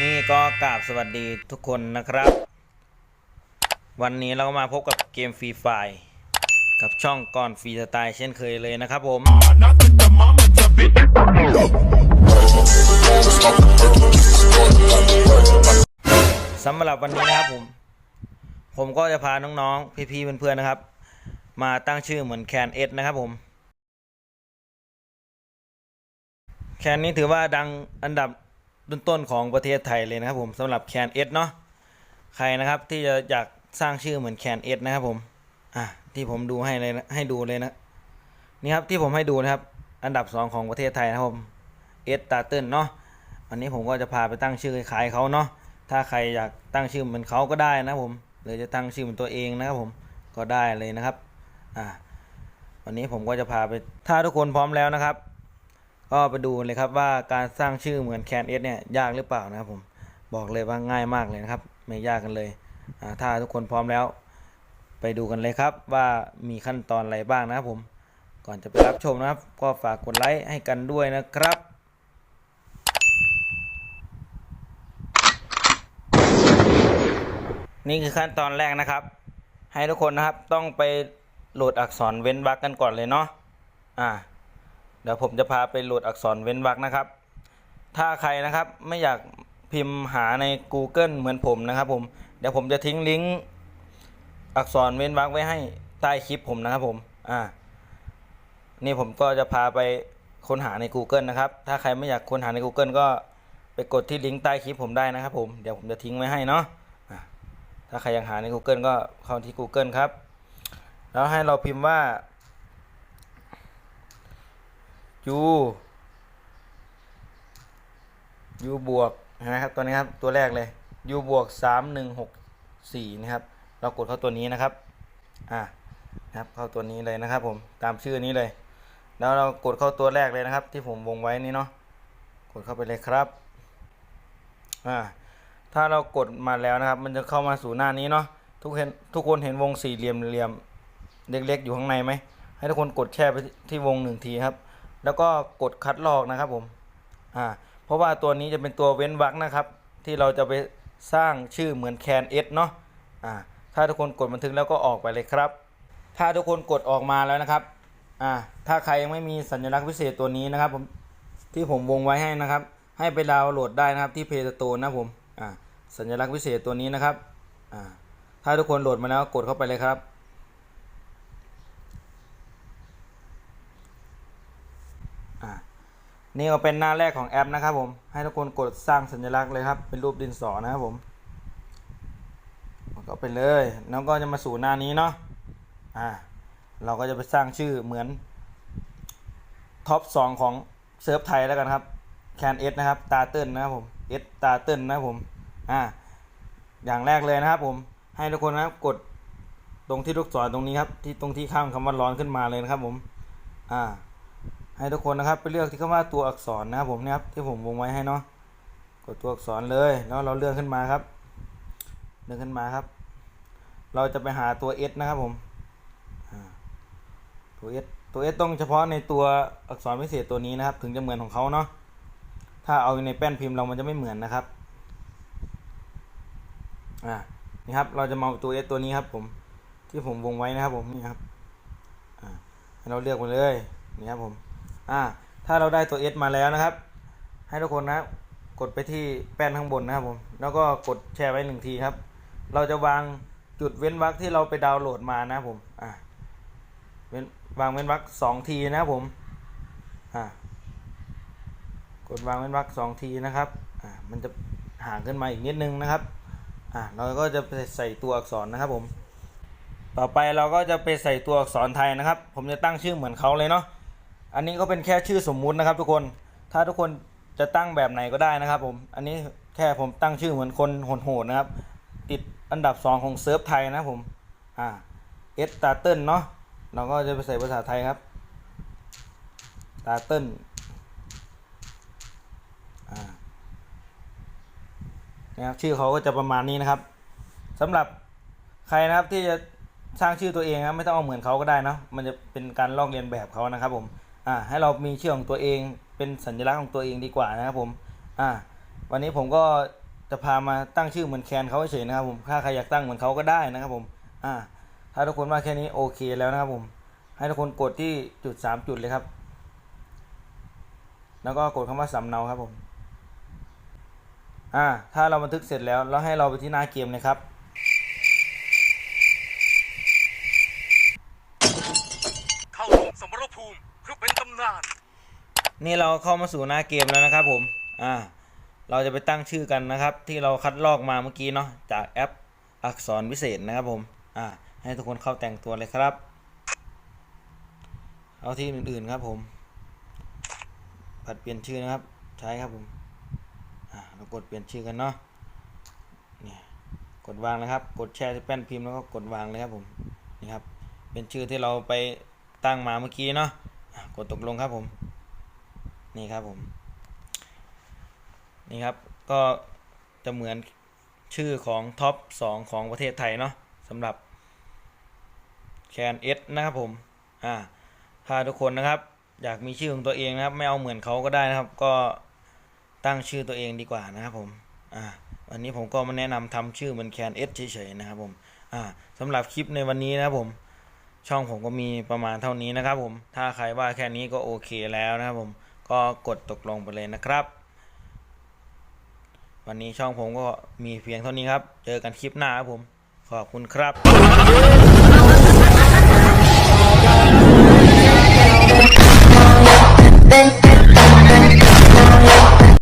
นี่ก็กราบสวัสดีทุกคนนะครับ วันนี้เราก็มาพบกับเกมฟรีไฟกับช่องก่อนฟรีสไตล์เช่นเคยเลยนะครับผมสำหรับวันนี้นะครับผม ผมก็จะพาน้องๆ พี่ๆเพื่อนๆนะครับ มาตั้งชื่อเหมือนแคนเอสนะครับผมแคนนี้ถือว่าดังอันดับ ต้นๆของประเทศไทยเลยนะครับผมสำหรับแคนเอสเนาะใครนะครับที่จะอยากสร้างชื่อเหมือนแคนเอสนะครับผมอะที่ผมดูให้เลยนะให้ดูเลยนะนี่ครับที่ผมให้ดูนะครับ อันดับสองของประเทศไทยนะครับผมเอสตาเติลเนาะวันนี้ผมก็จะพาไปตั้งชื่อคล้ายเขาเนาะถ้าใครอยากตั้งชื่อเหมือนเขาก็ได้นะครับผมหรือจะตั้งชื่อเหมือนตัวเองนะครับผมก็ได้เลยนะครับอะวันนี้ผมก็จะพาไปถ้าทุกคนพร้อมแล้วนะครับ ก็ไปดูเลยครับว่าการสร้างชื่อเหมือนแคนเอสเนี่ยยากหรือเปล่านะครับผมบอกเลยว่าง่ายมากเลยนะครับ ไม่ยากกันเลยถ้าทุกคนพร้อมแล้ว ไปดูกันเลยครับว่ามีขั้นตอนอะไรบ้างนะครับผมก่อนจะไปรับชมนะครับ ก็ฝากกดไลค์ให้กันด้วยนะครับนี่คือขั้นตอนแรกนะครับ ให้ทุกคนนะครับต้องไปโหลดอักษรเว้นวรรคกันก่อนเลยเนาะอ่า เดี๋ยวผมจะพาไปโหลดอักษรเว้นวรรคนะครับ ถ้าใครนะครับไม่อยากพิมพ์หาใน Google เหมือนผมนะครับผม เดี๋ยวผมจะทิ้งลิงก์อักษรเว้นวรรคไว้ให้ใต้คลิปผมนะครับผม อ่า นี่ผมก็จะพาไปค้นหาใน Google นะครับ ถ้าใครไม่อยากค้นหาใน Google ก็ไปกดที่ลิงก์ใต้คลิปผมได้นะครับผม เดี๋ยวผมจะทิ้งไว้ให้เนาะถ้าใครอยากหาใน Google ก็เข้าที่ Google ครับ แล้วให้เราพิมพ์ว่า u u บวกนะครับตัวนี้ครับตัวแรกเลย u บวกสามหนึ่งหกสี่นะครับเรากดเข้าตัวนี้นะครับอ่านะครับเข้าตัวนี้เลยนะครับ ผมตามชื่อนี้เลย แล้วเรากดเข้าตัวแรกเลยนะครับ ที่ผมวงไว้นี่เนาะกดเข้าไปเลยครับอ่าถ้าเรากดมาแล้วนะครับ มันจะเข้ามาสู่หน้านี้เนาะทุกเห็นทุกคนเห็นวงสี่เหลี่ยมเหลี่ยมเล็กๆอยู่ข้างในไหมให้ทุกคนกดแช่ไปที่วงหนึ่งทีครับ แล้วก็กดคัดลอกนะครับผมอ่าเพราะว่าตัวนี้จะเป็นตัวเว้นวรรคนะครับ ที่เราจะไปสร้างชื่อเหมือนแคนเอสเนาะอ่าถ้าทุกคนกดบันทึกแล้วก็ออกไปเลยครับ ถ้าทุกคนกดออกมาแล้วนะครับอ่าถ้าใครยังไม่มีสัญลักษณ์พิเศษตัวนี้นะครับผมที่ผมวงไว้ให้นะครับ ให้ไปดาวน์โหลดได้นะครับที่เพจโตนะผมอ่าสัญลักษณ์พิเศษตัวนี้นะครับอ่าถ้าทุกคนโหลดมาแล้วกดเข้าไปเลยครับ อ่า นี่ก็เป็นหน้าแรกของแอปนะครับผมให้ทุกคนกดสร้างสัญลักษณ์เลยครับ เป็นรูปดินสอนะครับผมก็ไปเลยแล้วก็จะมาสู่หน้านี้เนาะอ่าเราก็จะไปสร้างชื่อเหมือนท็อปสองของเซิร์ฟไทยแล้วกันครับแคนเอสนะครับตาเติ้ลนะครับผมเอสตาเติ้ลนะครับผมอ่าอย่างแรกเลยนะครับผมให้ทุกคนนะครับกดตรงที่ลูกศรตรงนี้ครับที่ตรงที่ข้างคำว่าร้อนขึ้นมาเลยนะครับผมอ่า ให้ทุกคนนะครับไปเลือกที่คำว่าตัวอักษรนะครับผมนี่ครับที่ผมวงไว้ให้เนาะกดตัวอักษรเลยแล้วเราเลื่อนขึ้นมาครับเลื่อนขึ้นมาครับ เราจะไปหาตัว S นะครับผมตัว S ตัว S ต้องเฉพาะในตัวอักษรพิเศษตัวนี้นะครับ ถึงจะเหมือนของเขาเนาะถ้าเอาในแป้นพิมพ์เรามันจะไม่เหมือนนะครับอ่านี่ครับเราจะมาตัว S ตัวนี้ครับ ผมที่ผมวงไว้นะครับผมนี่ครับอ่าเราเลือกไปเลยนี่ครับผม อ่าถ้าเราได้ตัว S มาแล้วนะครับ ให้ทุกคนนะกดไปที่แป้นข้างบนนะครับผมแล้วก็กดแชร์ไว้หนึ่งทีครับ เราจะวางจุดเว้นวรรคที่เราไปดาวน์โหลดมานะครับผมอ่าเว้นวางเว้นวรรคสองทีนะครับผมอ่ากดวางเว้นวรรคสองทีนะครับอ่ามันจะห่างขึ้นมาอีกนิดนึงนะครับอ่าเราก็จะไปใส่ตัวอักษรนะครับผม ต่อไปเราก็จะไปใส่ตัวอักษรไทยนะครับ ผมจะตั้งชื่อเหมือนเขาเลยเนาะ อันนี้ก็เป็นแค่ชื่อสมมุตินะครับ ทุกคน ถ้าทุกคนจะตั้งแบบไหนก็ได้นะครับ ผม อันนี้แค่ผมตั้งชื่อเหมือนคนโหดๆนะครับ ติดอันดับสองของเซิร์ฟไทยนะผม อ่าเอสตาเติลเนาะ เราก็จะไปใส่ภาษาไทยครับตาเติลอ่านะครับชื่อเขาก็จะประมาณนี้นะครับสำหรับใครนะครับที่จะสร้างชื่อตัวเองนะไม่ต้องเอาเหมือนเขาก็ได้นะมันจะเป็นการลอกเลียนแบบเขานะครับผม อ่าให้เรามีชื่อของตัวเองเป็นสัญลักษณ์ของตัวเองดีกว่านะครับผมอ่าวันนี้ผมก็จะพามาตั้งชื่อเหมือนแคนเขาเฉยนะครับผมถ้าใครอยากตั้งเหมือนเขาก็ได้นะครับผมอ่าถ้าทุกคนว่าแค่นี้โอเคแล้วนะครับผม ให้ทุกคนกดที่จุดสามจุดเลยครับ แล้วก็กดคำว่าสำเนาครับผมอ่าถ้าเราบันทึกเสร็จแล้วเราให้เราไปที่หน้าเกมเลยครับ เข้าร่วมสมรภูมิเพื่อเป็นตำนาน นี่เราเข้ามาสู่หน้าเกมแล้วนะครับผมอ่าเราจะไปตั้งชื่อกันนะครับ ที่เราคัดลอกมาเมื่อกี้เนาะจากแอปอักษรวิเศษนะครับผมอ่าให้ทุกคนเข้าแต่งตัวเลยครับเอาที่อื่นๆครับผมผัดเปลี่ยนชื่อนะครับใช้ครับผมอ่าเรากดเปลี่ยนชื่อกันเนาะเนี่ยกดวางนะครับ กดแชร์ที่แป้นพิมพ์แล้วก็กดวางเลยครับผมนี่ครับเป็นชื่อที่เราไปตั้งมาเมื่อกี้เนาะกดตกลงครับผม นี่ครับผม นี่ครับก็จะเหมือนชื่อของท็อป 2 ของประเทศไทยเนาะสำหรับแคนเอสนะครับผม อ่า ถ้าทุกคนนะครับ อยากมีชื่อของตัวเองนะครับ ไม่เอาเหมือนเขาก็ได้นะครับ ก็ตั้งชื่อตัวเองดีกว่านะครับผม อ่า วันนี้ผมก็มาแนะนำทำชื่อเหมือนแคนเอสเฉยๆนะครับผม อ่าสำหรับคลิปในวันนี้นะครับผม ช่องผมก็มีประมาณเท่านี้นะครับผม ถ้าใครว่าแค่นี้ก็โอเคแล้วนะครับผม ก็กดตกลงไปเลยนะครับ วันนี้ช่องผมก็มีเพียงเท่านี้ครับ เจอกันคลิปหน้าครับผม ขอบคุณครับ Thank you.